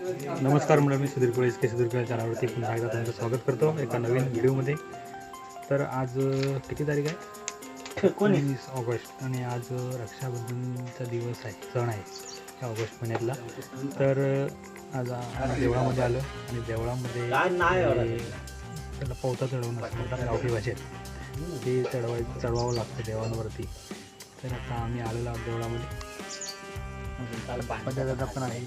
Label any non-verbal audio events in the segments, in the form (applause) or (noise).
नमस्कार मंडळ मी सुधीर कुळे एस के सुधीर कुळे चॅनलवरती पुन्हा एकदा तुमचं स्वागत करतो एका नवीन व्हिडिओमध्ये. तर आज किती तारीख आहे? एकोणीस. ऑगस्ट आणि आज रक्षाबंधनचा दिवस आहे सण आहे या ऑगस्ट महिन्यातला. तर आज देवळामध्ये आलो आणि देवळामध्ये त्याला पवता चढवणं असं म्हणतात गावठी भाषेत ते चढवाय चढवावं लागतं देवांवरती. तर आता आम्ही आलेलो आहोत देवळामध्ये. पण आहे.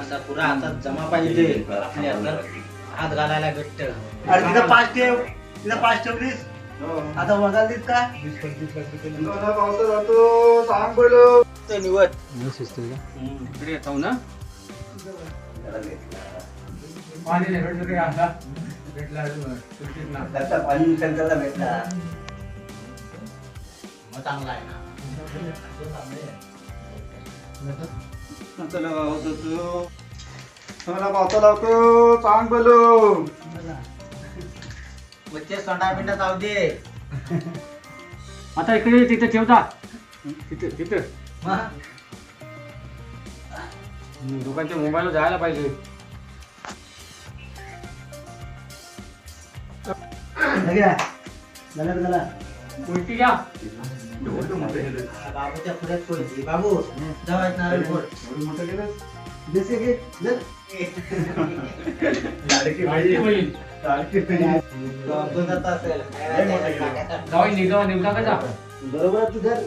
असा पुरा हातात जमा पाहिजे आपल्या हातात हात घालायला भेटत. अरे तिथं पाच ठेव तिथं पाच ठेवलीस आता वगालीस का? ते निवड. शिस्त आहे का? मग चांगला आहे ना. सांग बोलो मग ते सोंडा बिंडा जाऊ दे आता इकडे तिथे ठेवता तिथे तिथे मग लोकांच्या जायला पाहिजे झाला झाला उलटी घ्या. बाबूच्या पुढ्यात पोहोचली बाबू जवळ नारळ फोड (laughs) बरोबर आहे तुझं